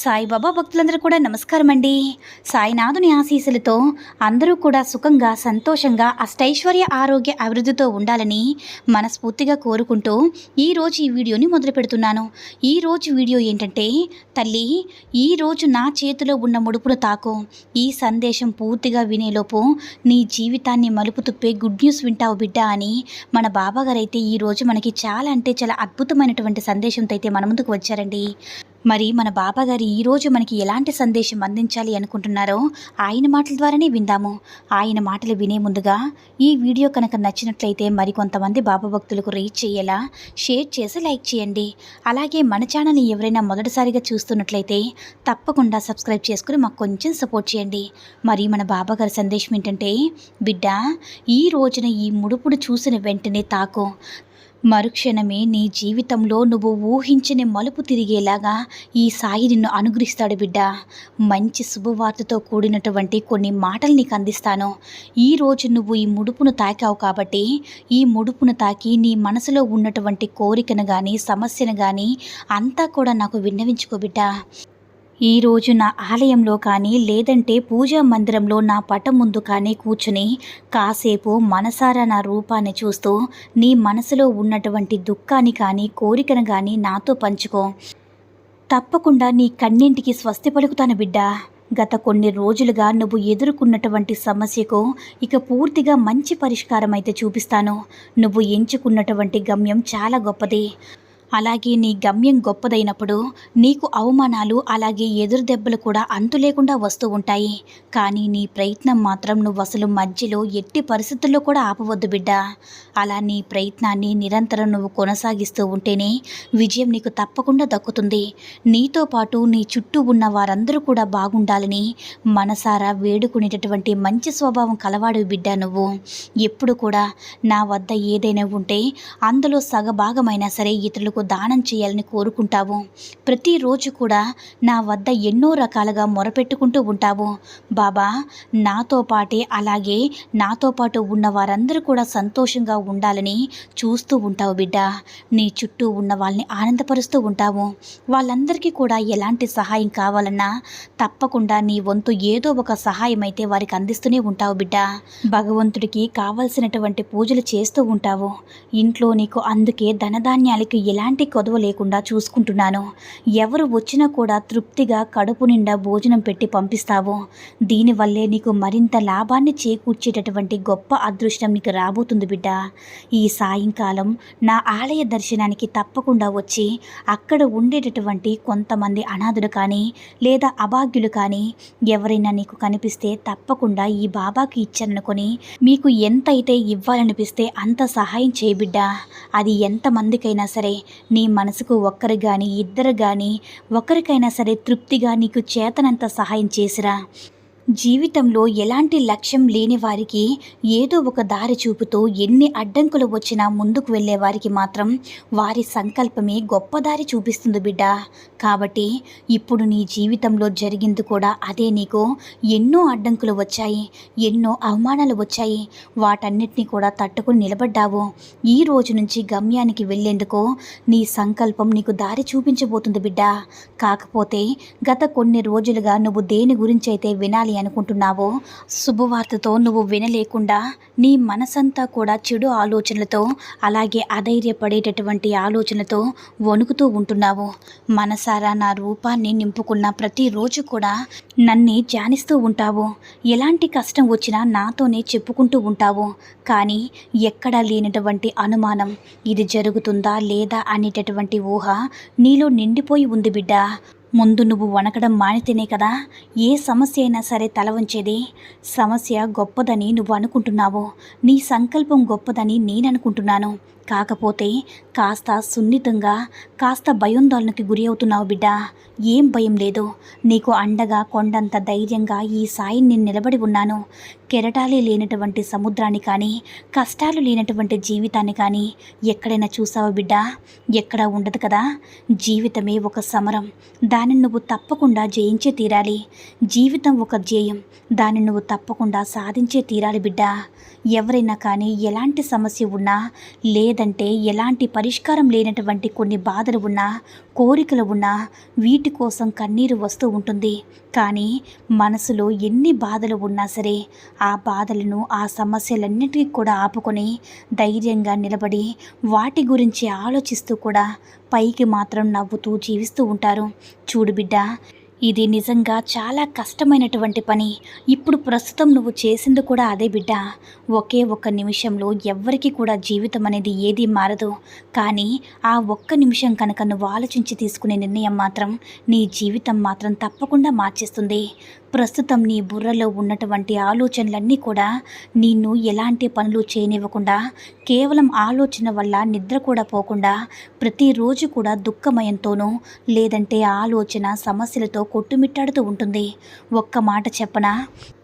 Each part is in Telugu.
సాయిబాబా భక్తులందరూ కూడా నమస్కారం అండి సాయినాథుని ఆశీస్సులతో అందరూ కూడా సుఖంగా సంతోషంగా అష్టైశ్వర్య ఆరోగ్య అభివృద్ధితో ఉండాలని మనస్ఫూర్తిగా కోరుకుంటూ ఈరోజు ఈ వీడియోని మొదలు పెడుతున్నాను. ఈరోజు వీడియో ఏంటంటే తల్లి ఈరోజు నా చేతిలో ఉన్న ముడుపును తాకు. ఈ సందేశం పూర్తిగా వినేలోపు నీ జీవితాన్ని మలుపు తుప్పే గుడ్ న్యూస్ వింటావు బిడ్డ అని మన బాబాగారు అయితే ఈరోజు మనకి చాలా అంటే చాలా అద్భుతమైనటువంటి సందేశంతో అయితే మన ముందుకు వచ్చారండి. మరి మన బాబాగారు ఈరోజు మనకి ఎలాంటి సందేశం అందించాలి అనుకుంటున్నారో ఆయన మాటల ద్వారానే విందాము. ఆయన మాటలు వినే ముందుగా ఈ వీడియో కనుక నచ్చినట్లయితే మరికొంతమంది బాబా భక్తులకు రీచ్ చేయేలా షేర్ చేసి లైక్ చేయండి. అలాగే మన ఛానల్ని ఎవరైనా మొదటిసారిగా చూస్తున్నట్లయితే తప్పకుండా సబ్స్క్రైబ్ చేసుకుని మాకు కొంచెం సపోర్ట్ చేయండి. మరి మన బాబాగారి సందేశం ఏంటంటే బిడ్డ ఈ రోజున ఈ ముడుపుడు చూసిన వెంటనే తాకు. మరుక్షణమే నీ జీవితంలో నువ్వు ఊహించని మలుపు తిరిగేలాగా ఈ సాయి నిన్ను అనుగ్రహిస్తాడు బిడ్డ. మంచి శుభవార్తతో కూడినటువంటి కొన్ని మాటలు నీకు అందిస్తాను. ఈ రోజు నువ్వు ఈ ముడుపును తాకావు కాబట్టి ఈ ముడుపును తాకి నీ మనసులో ఉన్నటువంటి కోరికను కానీ సమస్యను కానీ అంతా కూడా నాకు విన్నవించుకో బిడ్డ. ఈరోజు నా ఆలయంలో కానీ లేదంటే పూజా మందిరంలో నా పటం ముందు కానీ కూర్చుని కాసేపు మనసారా నా రూపాన్ని చూస్తూ నీ మనసులో ఉన్నటువంటి దుఃఖాన్ని కానీ కోరికను కానీ నాతో పంచుకో. తప్పకుండా నీ కన్నింటికి స్వస్తి పలుకుతాను బిడ్డ. గత కొన్ని రోజులుగా నువ్వు ఎదుర్కొన్నటువంటి సమస్యకు ఇక పూర్తిగా మంచి పరిష్కారం అయితే చూపిస్తాను. నువ్వు ఎంచుకున్నటువంటి గమ్యం చాలా గొప్పది. అలాగే నీ గమ్యం గొప్పదైనప్పుడు నీకు అవమానాలు అలాగే ఎదురు దెబ్బలు కూడా అంతు లేకుండా వస్తూ ఉంటాయి. కానీ నీ ప్రయత్నం మాత్రం నువ్వు అసలు మధ్యలో ఎట్టి పరిస్థితుల్లో కూడా ఆపవద్దు బిడ్డ. అలా నీ ప్రయత్నాన్ని నిరంతరం నువ్వు కొనసాగిస్తూ ఉంటేనే విజయం నీకు తప్పకుండా దక్కుతుంది. నీతో పాటు నీ చుట్టూ ఉన్న వారందరూ కూడా బాగుండాలని మనసారా వేడుకునేటటువంటి మంచి స్వభావం కలవాడు బిడ్డ నువ్వు. ఎప్పుడు కూడా నా వద్ద ఏదైనా ఉంటే అందులో సగభాగమైనా సరే ఇతరులకు దానం చేయాలని కోరుకుంటావు. ప్రతిరోజు కూడా నా వద్ద ఎన్నో రకాలుగా మొరపెట్టుకుంటూ ఉంటావు. బాబా నాతో పాటే అలాగే నాతో పాటు ఉన్న వారందరూ కూడా సంతోషంగా ఉండాలని చూస్తూ ఉంటావు బిడ్డ. నీ చుట్టూ ఉన్న వాళ్ళని ఆనందపరుస్తూ ఉంటావు. వాళ్ళందరికీ కూడా ఎలాంటి సహాయం కావాలన్నా తప్పకుండా నీ వంతు ఏదో ఒక సహాయం అయితే వారికి అందిస్తూనే ఉంటావు బిడ్డ. భగవంతుడికి కావలసినటువంటి పూజలు చేస్తూ ఉంటావు. ఇంట్లో నీకు అందుకే ధనధాన్యాలకి ఎలాంటి కొదవ లేకుండా చూసుకుంటున్నాను. ఎవరు వచ్చినా కూడా తృప్తిగా కడుపు నిండా భోజనం పెట్టి పంపిస్తావు. దీనివల్లే నీకు మరింత లాభాన్ని చేకూర్చేటటువంటి గొప్ప అదృష్టం నీకు రాబోతుంది బిడ్డ. ఈ సాయంకాలం నా ఆలయ దర్శనానికి తప్పకుండా వచ్చి అక్కడ ఉండేటటువంటి కొంతమంది అనాథులు కానీ లేదా అభాగ్యులు కానీ ఎవరైనా నీకు కనిపిస్తే తప్పకుండా ఈ బాబాకి ఇచ్చారనుకొని మీకు ఎంతైతే ఇవ్వాలనిపిస్తే అంత సహాయం చేయబిడ్డా అది ఎంతమందికైనా సరే నీ మనసుకు ఒక్కరు కానీ ఇద్దరు కానీ ఒకరికైనా సరే తృప్తిగా నీకు చేతనంత సహాయం చేసిరా. జీవితంలో ఎలాంటి లక్ష్యం లేని వారికి ఏదో ఒక దారి చూపుతూ ఎన్ని అడ్డంకులు వచ్చినా ముందుకు వెళ్ళే వారికి మాత్రం వారి సంకల్పమే గొప్ప దారి చూపిస్తుంది బిడ్డ. కాబట్టి ఇప్పుడు నీ జీవితంలో జరిగింది కూడా అదే నీకు. ఎన్నో అడ్డంకులు వచ్చాయి ఎన్నో అవమానాలు వచ్చాయి. వాటన్నిటిని కూడా తట్టుకుని నిలబడ్డావు. ఈ రోజు నుంచి గమ్యానికి వెళ్ళేందుకు నీ సంకల్పం నీకు దారి చూపించబోతుంది బిడ్డ. కాకపోతే గత కొన్ని రోజులుగా నువ్వు దేని గురించి అయితే వినాలి అనుకుంటున్నావో? శుభవార్తతో నువ్వు వినలేకుండా నీ మనసంతా కూడా చెడు ఆలోచనలతో అలాగే అధైర్యపడేటటువంటి ఆలోచనలతో వణుకుతూ ఉంటున్నావు. మనసారా నా రూపాన్ని నింపుకున్న ప్రతిరోజు కూడా నన్ను ధ్యానిస్తూ ఉంటావు. ఎలాంటి కష్టం వచ్చినా నాతోనే చెప్పుకుంటూ ఉంటావు. కానీ ఎక్కడా లేనటువంటి అనుమానం ఇది జరుగుతుందా లేదా అనేటటువంటి ఊహ నీలో నిండిపోయి ఉంది బిడ్డ. ముందు నువ్వు వణకడం మానితేనే కదా ఏ సమస్య అయినా సరే తల వంచేది. సమస్య గొప్పదని నువ్వు అనుకుంటున్నావు. నీ సంకల్పం గొప్పదని నేను అనుకుంటున్నాను కాకపోతే కాస్త సున్నితంగా కాస్త భయోందోళనకి గురి అవుతున్నావు బిడ్డ. ఏం భయం లేదు. నీకు అండగా కొండంత ధైర్యంగా ఈ సాయి నేను నిలబడి ఉన్నాను. కెరటాలే లేనటువంటి సముద్రాన్ని కానీ కష్టాలు లేనటువంటి జీవితాన్ని కానీ ఎక్కడైనా చూసావా బిడ్డ? ఎక్కడా ఉండదు కదా. జీవితమే ఒక సమరం. దానిని నువ్వు తప్పకుండా జయించే తీరాలి. జీవితం ఒక ధ్యేయం. దాన్ని నువ్వు తప్పకుండా సాధించే తీరాలి బిడ్డ. ఎవరైనా కానీ ఎలాంటి సమస్య ఉన్నా లేదంటే ఎలాంటి పరిష్కారం లేనటువంటి కొన్ని బాధలు ఉన్నా కోరికలు ఉన్నా వీటి కోసం కన్నీరు వస్తూ ఉంటుంది. కానీ మనసులో ఎన్ని బాధలు ఉన్నా సరే ఆ బాధలను ఆ సమస్యలన్నిటికీ కూడా ఆపుకొని ధైర్యంగా నిలబడి వాటి గురించి ఆలోచిస్తూ కూడా పైకి మాత్రం నవ్వుతూ జీవిస్తూ ఉంటారు. చూడు బిడ్డ ఇది నిజంగా చాలా కష్టమైనటువంటి పని. ఇప్పుడు ప్రస్తుతం నువ్వు చేసింది కూడా అదే బిడ్డ. ఒకే ఒక్క నిమిషంలో ఎవ్వరికి కూడా జీవితం అనేది ఏది మారదు. కానీ ఆ ఒక్క నిమిషం కనుక నువ్వు ఆలోచించి తీసుకునే నిర్ణయం మాత్రం నీ జీవితం మాత్రం తప్పకుండా మార్చేస్తుంది. ప్రస్తుతం నీ బుర్రలో ఉన్నటువంటి ఆలోచనలన్నీ కూడా నిన్ను ఎలాంటి పనులు చేయనివ్వకుండా కేవలం ఆలోచన వల్ల నిద్ర కూడా పోకుండా ప్రతిరోజు కూడా దుఃఖమయంతోనూ లేదంటే ఆలోచన సమస్యలతో కొట్టుమిట్టాడుతూ ఉంటుంది. ఒక్క మాట చెప్పనా?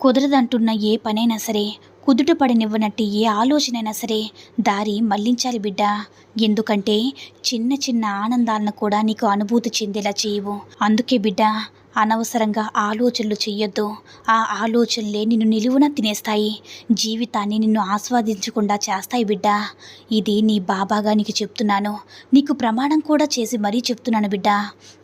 కుదరదంటున్న ఏ పనైనా సరే కుదుట పడనివ్వనట్టు ఏ ఆలోచనైనా సరే దారి మళ్ళించాలి బిడ్డ. ఎందుకంటే చిన్న చిన్న ఆనందాలను కూడా నీకు అనుభూతి చెందేలా చేయవు. అందుకే బిడ్డ అనవసరంగా ఆలోచనలు చెయ్యొద్దు. ఆ ఆలోచనలే నిన్ను నిలువున తినేస్తాయి. జీవితాన్ని నిన్ను ఆస్వాదించకుండా చేస్తాయి బిడ్డ. ఇది నీ బాబాగా నీకు చెప్తున్నాను. నీకు ప్రమాణం కూడా చేసి మరీ చెప్తున్నాను బిడ్డ.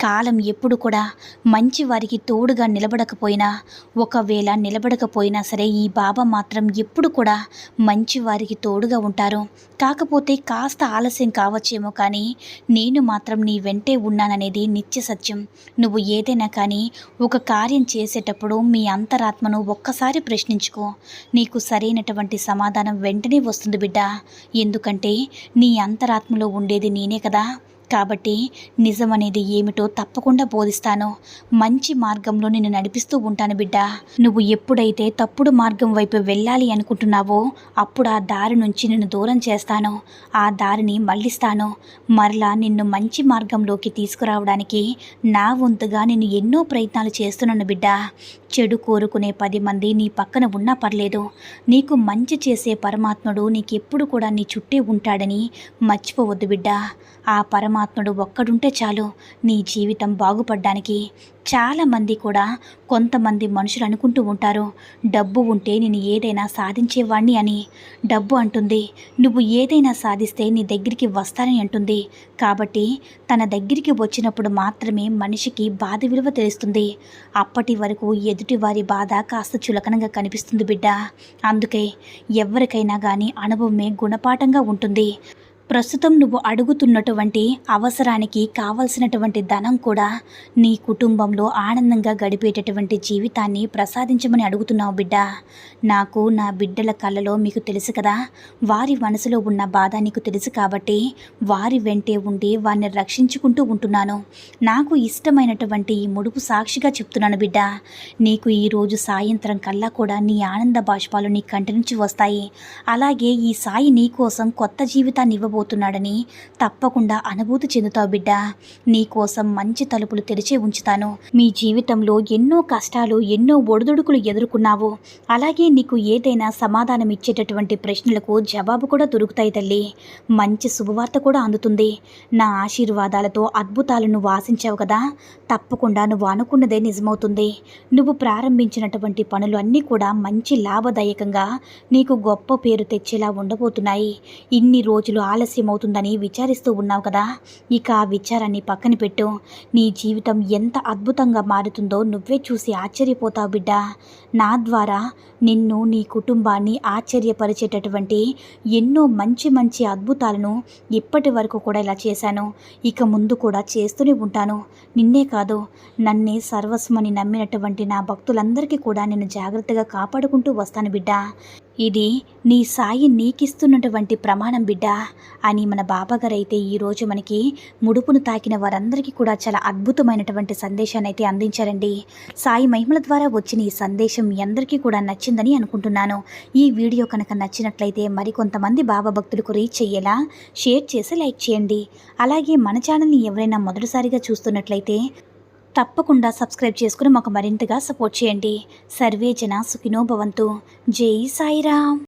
కాలం ఎప్పుడు కూడా మంచి వారికి తోడుగా నిలబడకపోయినా ఒకవేళ నిలబడకపోయినా సరే ఈ బాబా మాత్రం ఎప్పుడు కూడా మంచి వారికి తోడుగా ఉంటారు. కాకపోతే కాస్త ఆలస్యం కావచ్చేమో కానీ నేను మాత్రం నీ వెంటే ఉన్నాననేది నిత్య సత్యం. నువ్వు ఏదైనా కానీ ఒక కార్యం చేసేటప్పుడు మీ అంతరాత్మను ఒక్కసారి ప్రశ్నించుకో. నీకు సరైనటువంటి సమాధానం వెంటనే వస్తుంది బిడ్డ. ఎందుకంటే నీ అంతరాత్మలో ఉండేది నేనే కదా. కాబట్టి నిజం అనేది ఏమిటో తప్పకుండా బోధిస్తాను. మంచి మార్గంలో నిన్ను నడిపిస్తూ ఉంటాను బిడ్డ. నువ్వు ఎప్పుడైతే తప్పుడు మార్గం వైపు వెళ్ళాలి అనుకుంటున్నావో అప్పుడు ఆ దారి నుంచి నిన్ను దూరం చేస్తాను. ఆ దారిని మళ్ళిస్తాను. మరలా నిన్ను మంచి మార్గంలోకి తీసుకురావడానికి నా వంతుగా నేను ఎన్నో ప్రయత్నాలు చేస్తున్నాను బిడ్డ. చెడు కోరుకునే పది మంది నీ పక్కన ఉన్నా పర్లేదు. నీకు మంచి చేసే పరమాత్ముడు నీకెప్పుడు కూడా నీ చుట్టే ఉంటాడని మర్చిపోవద్దు బిడ్డ. ఆ పరమాత్మ పరమాత్ముడు ఒక్కడుంటే చాలు. నీ జీవితం బాగుపడ్డానికి చాలామంది కూడా కొంతమంది మనుషులు అనుకుంటూ ఉంటారు. డబ్బు ఉంటే నేను ఏదైనా సాధించేవాణ్ణి అని. డబ్బు అంటుంది నువ్వు ఏదైనా సాధిస్తే నీ దగ్గరికి వస్తానని అంటుంది. కాబట్టి తన దగ్గరికి వచ్చినప్పుడు మాత్రమే మనిషికి బాధ విలువ తెలుస్తుంది. అప్పటి వరకు ఎదుటి వారి బాధ కాస్త చులకనగా కనిపిస్తుంది బిడ్డ. అందుకే ఎవరికైనా కానీ అనుభవమే గుణపాఠంగా ఉంటుంది. ప్రస్తుతం నువ్వు అడుగుతున్నటువంటి అవసరానికి కావలసినటువంటి ధనం కూడా నీ కుటుంబంలో ఆనందంగా గడిపేటటువంటి జీవితాన్ని ప్రసాదించమని అడుగుతున్నావు బిడ్డ. నాకు నా బిడ్డల కళ్ళలో మీకు తెలుసు కదా వారి మనసులో ఉన్న బాధ నీకు తెలుసు కాబట్టి వారి వెంటే ఉండి వారిని రక్షించుకుంటూ ఉంటున్నాను. నాకు ఇష్టమైనటువంటి ఈ ముడుపు సాక్షిగా చెప్తున్నాను బిడ్డ. నీకు ఈరోజు సాయంత్రం కల్లా కూడా నీ ఆనంద బాష్పాలు నీ కంటి నుంచి వస్తాయి. అలాగే ఈ సాయి నీ కోసం కొత్త జీవితాన్ని ఇవ్వబోతున్నాడని తప్పకుండా అనుభూతి చెందుతావు బిడ్డ. నీ కోసం మంచి తలుపులు తెరిచే ఉంచుతాను. మీ జీవితంలో ఎన్నో కష్టాలు ఎన్నో ఒడిదుడుకులు ఎదుర్కొన్నావు. అలాగే నీకు ఏదైనా సమాధానం ఇచ్చేటటువంటి ప్రశ్నలకు జవాబు కూడా దొరుకుతాయి తల్లి. మంచి శుభవార్త కూడా అందుతుంది. నా ఆశీర్వాదాలతో అద్భుతాలను నువ్వు ఆశించావు కదా? తప్పకుండా నువ్వు అనుకున్నదే నిజమవుతుంది. నువ్వు ప్రారంభించినటువంటి పనులు అన్నీ కూడా మంచి లాభదాయకంగా నీకు గొప్ప పేరు తెచ్చేలా ఉండబోతున్నాయి. ఇన్ని రోజులు ఆలస్యం అవుతుందని విచారిస్తూ ఉన్నావు కదా. ఇక ఆ విచారాన్ని పక్కన పెట్టు. నీ జీవితం ఎంత అద్భుతంగా మారుతుందో నువ్వే చూసి ఆశ్చర్యపోతావు బిడ్డ. నా ద్వారా నిన్ను నీ కుటుంబాన్ని ఆశ్చర్యపరిచేటటువంటి ఎన్నో మంచి మంచి అద్భుతాలను ఇప్పటి వరకు కూడా ఇలా చేశాను. ఇక ముందు కూడా చేస్తూనే ఉంటాను. నిన్నే కాదు నన్నే సర్వస్వమని నమ్మినటువంటి నా భక్తులందరికీ కూడా నేను జాగ్రత్తగా కాపాడుకుంటూ వస్తాను బిడ్డ. ఇది నీ సాయి నీకిస్తున్నటువంటి ప్రమాణం బిడ్డ అని మన బాబాగారు అయితే ఈరోజు మనకి ముడుపును తాకిన వారందరికీ కూడా చాలా అద్భుతమైనటువంటి సందేశాన్ని అయితే అందించారండి. సాయి మహిమల ద్వారా వచ్చిన ఈ సందేశం మీ అందరికీ కూడా నచ్చిందని అనుకుంటున్నాను. ఈ వీడియో కనుక నచ్చినట్లయితే మరికొంతమంది బాబా భక్తులకు రీచ్ అయ్యేలా షేర్ చేసి లైక్ చేయండి. అలాగే మన ఛానల్ని ఎవరైనా మొదటిసారిగా చూస్తున్నట్లయితే తప్పకుండా సబ్స్క్రైబ్ చేసుకుని మాకు మరింతగా సపోర్ట్ చేయండి. సర్వే జన సుఖినో భవంతు. జై సాయిరామ్.